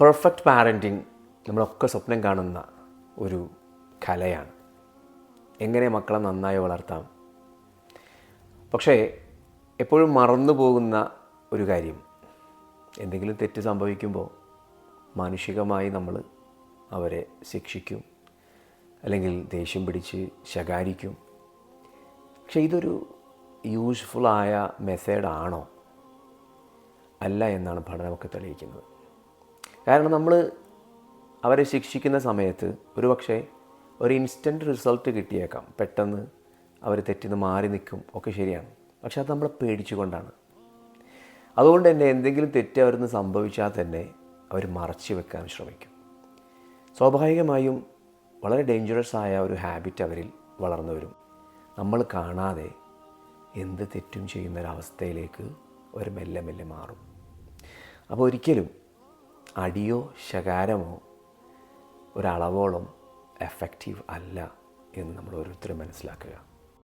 Perfect parenting നമ്മളൊക്കെ സ്വപ്നം കാണുന്ന ഒരു കലയാണ്. എങ്ങനെ മക്കളെ നന്നായി വളർത്താം? പക്ഷേ എപ്പോഴും മറന്നു പോകുന്ന ഒരു കാര്യം. എന്തെങ്കിലും തെറ്റ് സംഭവിക്കുമ്പോൾ മാനുഷികമായി നമ്മൾ അവരെ ശിക്ഷിക്കും. അല്ലെങ്കിൽ ദേഷ്യം പിടിച്ച് ശകാരിക്കും. പക്ഷേ ഇതൊരു യൂസ്ഫുള്ളായ മെത്തേഡാണോ അല്ല എന്നാണ് പഠനമൊക്കെ തെളിയിക്കുന്നത്. കാരണം നമ്മൾ അവരെ ശിക്ഷിക്കുന്ന സമയത്ത് ഒരു പക്ഷേ ഒരു ഇൻസ്റ്റന്റ് റിസൾട്ട് കിട്ടിയേക്കാം. പെട്ടെന്ന് അവർ തെറ്റിന്ന് മാറി നിൽക്കും. ഒക്കെ ശരിയാണ്. പക്ഷെ അത് നമ്മളെ പേടിച്ചുകൊണ്ടാണ്. അതുകൊണ്ട് തന്നെ എന്തെങ്കിലും തെറ്റ് അവരിന്ന് സംഭവിച്ചാൽ തന്നെ അവർ മറച്ചു വെക്കാൻ ശ്രമിക്കും. സ്വാഭാവികമായും വളരെ ഡേഞ്ചറസ് ആയ ഒരു ഹാബിറ്റ് അവരിൽ വളർന്നു വരും. നമ്മൾ കാണാതെ എന്ത് തെറ്റും ചെയ്യുന്ന ചെയ്യുന്നൊരവസ്ഥയിലേക്ക് അവർ മെല്ലെ മെല്ലെ മാറും. അപ്പോൾ ഒരിക്കലും അടിയോ ശകാരമോ ഒരളവോളം എഫക്റ്റീവ് അല്ല എന്ന് നമ്മൾ ഓരോരുത്തരും മനസ്സിലാക്കുക.